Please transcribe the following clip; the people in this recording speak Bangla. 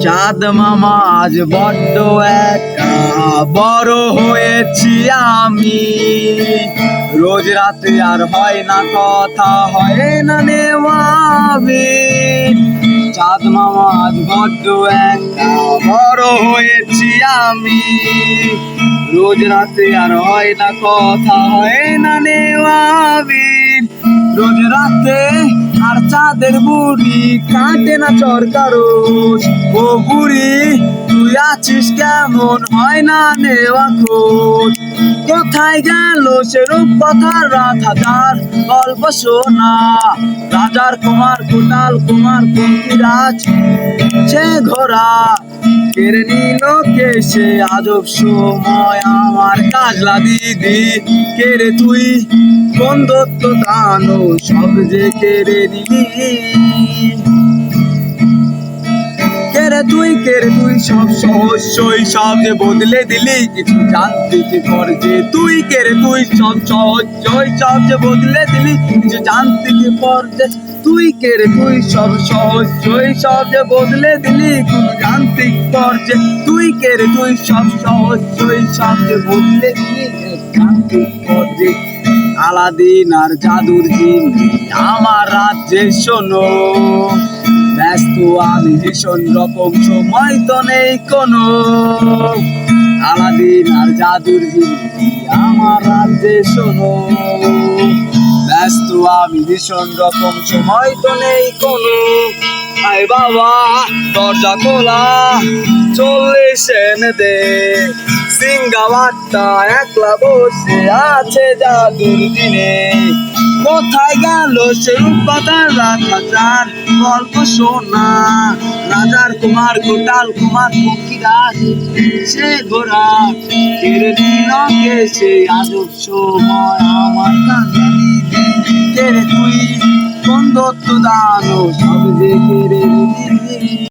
চাঁদ মামা, আজ বড্ড একা। বড় হয়েছি আমি। রোজ রাতে আর হয় না কথা, হয় না নেওয়াবি চাঁদ মামা, আজ বড্ড একা। বড় হয়েছি আমি। রোজ রাতে আর হয় না কথা, হয় না নেওয়াবি রোজ রাতে আর চাঁদের বুড়ি কাটে না চরকারো ও বুড়ি, তুই আছিস কেমন? হয় না নেওয়া খোঁজ। কোথায় গেল সেরূপ কথা রাত হাজার গল্প শোনা। রাজার কুমার কোটাল কুমার কুন্তিরাজ সে ঘোড়া। কেড়ে নিল কে সে আজব সময় আমার কাজলা দিদি। কেড়ে তুই? কোন দত্ত দানো সব যে কেড়ে নিলি কেড়ে তুই? কেড়ে তুই? সব সহজই সব যে বদলে দিলি, কিছু জানতে কি পর যে তুই। কেড়ে তুই? সব সহজই সব যে বদলে দিলি, কিছু জানতে কি পর যে তুই। কেড়ে তুই? সব সহজই সব যে বদলে দিলি, কিছু জানতে কি পর যে তুই কেড়ে তুই সব সব যে কি? আলাদিন আর জাদুর জিনি আমার রাজ্যে শোনো। ব্যস্ত আমি ভীষণ রকম সময় তো নেই কোনো। আলাদিন আর জাদুর জিনিস আমার রাজ্যে শোনো? আমি ভীষণ রকম সময় তো নেই কোনো। আই বাবা, দরজা খোলা চল্লিশ এনে দে সিঙ্গাবারটা একলা বসে আছে জাদুর দিনে। কোথায় গেল সে রূপবাদার রাত হাজার গল্প শোনা? রাজার কুমার গোটাল কুমার ফকিরাজ সে ঘোড়া। কেড়ে নিল কে সে আজব সময় আমার কান্দানি কেড়ে তুই? দত্ত দানো সব যে কেড়ে নিলি